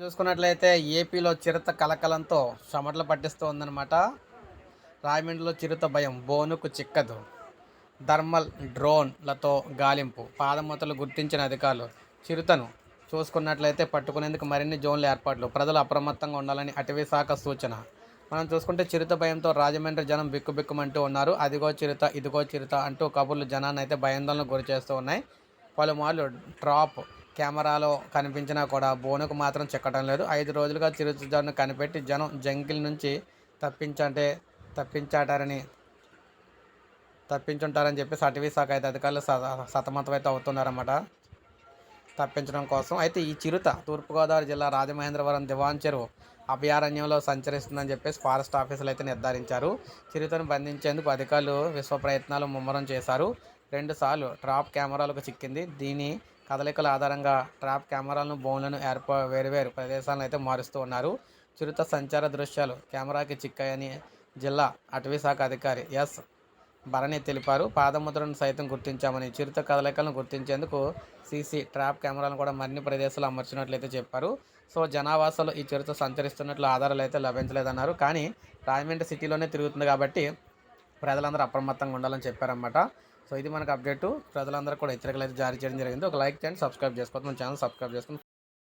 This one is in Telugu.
చూసుకున్నట్లయితే ఏపీలో చిరుత కలకలంతో చెమటలు పట్టిస్తూ ఉందన్నమాట రాజమండ్రిలో చిరుత భయం బోనుకు చిక్కదు. థర్మల్ డ్రోన్లతో గాలింపు పాదమూతలు గుర్తించిన అధికారులు చిరుతను చూసుకున్నట్లయితే పట్టుకునేందుకు మరిన్ని జోన్ల ఏర్పాట్లు ప్రజలు అప్రమత్తంగా ఉండాలని అటవీ శాఖ సూచన. మనం చూసుకుంటే చిరుత భయంతో రాజమండ్రి జనం బిక్కుబిక్కుమంటూ ఉన్నారు. అదిగో చిరుత ఇదిగో చిరుత అంటూ కబుర్లు జనాన్ని అయితే భయాందోళనకు గురి చేస్తూ ఉన్నాయి. పలుమార్లు డ్రాప్ కెమెరాలో కనిపించినా కూడా బోనుకు మాత్రం చిక్కడం లేదు. ఐదు రోజులుగా చిరుతను కనిపెట్టి జనం జంకిల్ నుంచి తప్పించంటే తప్పించాటారని తప్పించుంటారని చెప్పేసి అటవీ శాఖ అయితే అధికారులు సత- సతమతమైతే అవుతున్నారన్నమాట. తప్పించడం కోసం అయితే ఈ చిరుత తూర్పుగోదావరి జిల్లా రాజమహేంద్రవరం దివాన్ చెరువు అభయారణ్యంలో సంచరిస్తుందని చెప్పేసి ఫారెస్ట్ ఆఫీసులు అయితే నిర్ధారించారు. చిరుతను బంధించేందుకు అధికారులు విశ్వ ప్రయత్నాలు ముమ్మరం చేశారు. రెండుసార్లు ట్రాప్ కెమెరాలకు చిక్కింది. దీని కదలికల ఆధారంగా ట్రాప్ కెమెరాలను బోన్లను ఏర్పా వేరువేరు ప్రదేశాలను అయితే మారుస్తూ ఉన్నారు. చిరుత సంచార దృశ్యాలు కెమెరాకి చిక్కాయని జిల్లా అటవీ శాఖ అధికారి ఎస్. భరణి తెలిపారు. పాదముద్రను సైతం గుర్తించామని చిరుత కదలికలను గుర్తించేందుకు సీసీ ట్రాప్ కెమెరాలను కూడా మరిన్ని ప్రదేశాలు అమర్చినట్లయితే చెప్పారు. సో జనావాసాలు ఈ చిరుత సంచరిస్తున్నట్లు ఆధారాలు అయితే లభించలేదన్నారు. కానీ రాజమండ్రి సిటీలోనే తిరుగుతుంది కాబట్టి ప్రజలందరూ అప్రమత్తంగా ఉండాలని చెప్పారన్నమాట. సో ఇది మనకు అప్డేట్ ప్రజలందరూ కూడా హెచ్చరికలు అయితే జారీ చేయడం జరిగింది. ఒక లైక్ చేయండి సబ్స్క్రైబ్ చేసుకోవద్దు. మన ఛానల్ సబ్స్క్రైబ్ చేసుకుని